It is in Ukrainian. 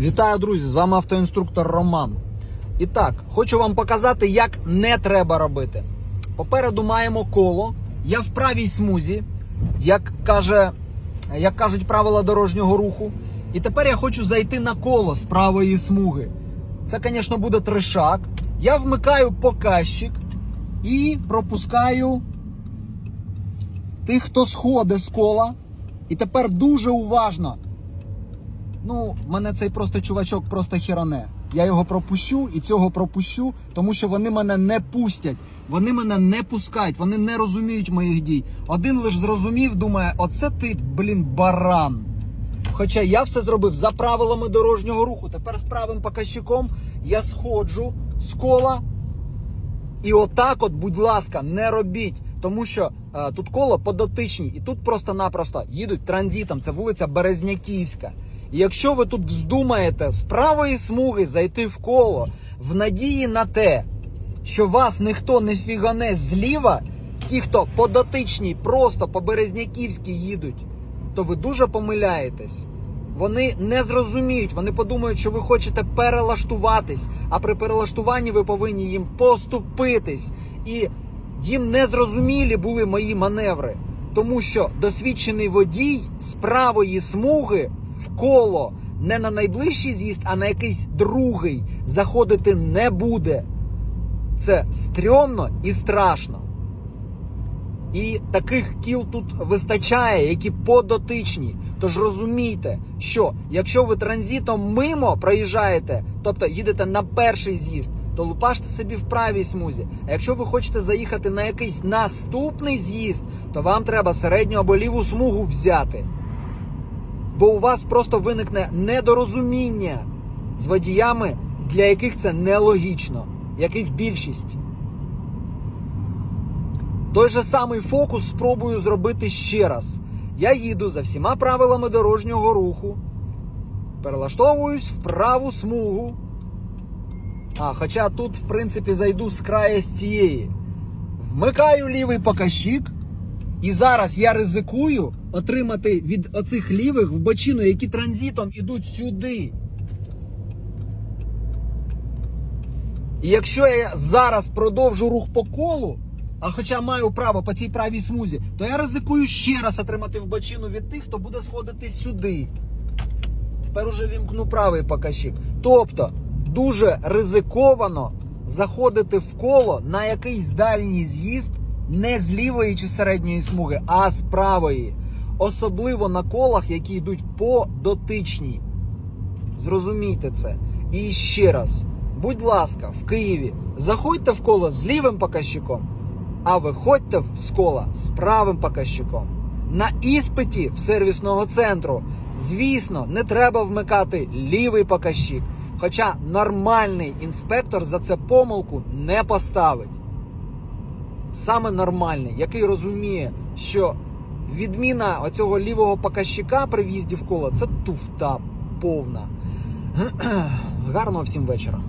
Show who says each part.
Speaker 1: Вітаю, друзі! З вами автоінструктор Роман. І так, хочу вам показати, як не треба робити. Попереду маємо коло. Я в правій смузі, як каже, як кажуть правила дорожнього руху. І тепер я хочу зайти на коло з правої смуги. Це, звісно, буде тришак. Я вмикаю показчик і пропускаю тих, хто сходить з кола. І тепер дуже уважно. Ну, мене цей просто чувачок просто хіране. Я його пропущу і цього пропущу, тому що вони мене не пустять. Вони мене не пускають, вони не розуміють моїх дій. Один лиш зрозумів, думає, оце ти, блін, баран. Хоча я все зробив за правилами дорожнього руху. Тепер з правим показчиком я сходжу з кола. І отак, от, будь ласка, не робіть, тому що е, тут коло подотичні, і тут просто-напросто їдуть транзитом. Це вулиця Березняківська. І якщо ви тут вздумаєте з правої смуги зайти в коло в надії на те, що вас ніхто не фігане зліва, ті, хто подотичні, просто по Березняківській їдуть, то ви дуже помиляєтесь. Вони не зрозуміють, вони подумають, що ви хочете перелаштуватись, а при перелаштуванні ви повинні їм поступитись. І їм не зрозумілі були мої маневри, тому що досвідчений водій з правої смуги коло не на найближчий з'їзд, а на якийсь другий заходити не буде. Це стрьомно і страшно. І таких кіл тут вистачає, які подотичні. Тож розумійте, що якщо ви транзитом мимо проїжджаєте, тобто їдете на перший з'їзд, то лупаште собі в правій смузі. А якщо ви хочете заїхати на якийсь наступний з'їзд, то вам треба середню або ліву смугу взяти. Бо у вас просто виникне недорозуміння з водіями, для яких це нелогічно, яких більшість. Той же самий фокус спробую зробити ще раз. Я їду за всіма правилами дорожнього руху, перелаштовуюсь в праву смугу. А, хоча тут, в принципі, зайду з края з цієї. Вмикаю лівий показчик. І зараз я ризикую отримати від оцих лівих в бочину, які транзитом ідуть сюди. І якщо я зараз продовжу рух по колу, а хоча маю право по цій правій смузі, то я ризикую ще раз отримати в бочину від тих, хто буде сходити сюди. Тепер уже вімкну правий показчик. Тобто дуже ризиковано заходити в коло на якийсь дальній з'їзд не з лівої чи середньої смуги, а з правої. Особливо на колах, які йдуть по дотичній. Зрозумійте це. І ще раз, будь ласка, в Києві заходьте в коло з лівим показчиком, а виходьте з кола з правим показчиком. На іспиті в сервісного центру, звісно, не треба вмикати лівий показчик. Хоча нормальний інспектор за це помилку не поставить. Саме нормальний, який розуміє, що відміна оцього лівого показчика при в'їзді в коло це туфта повна. Гарного всім вечора.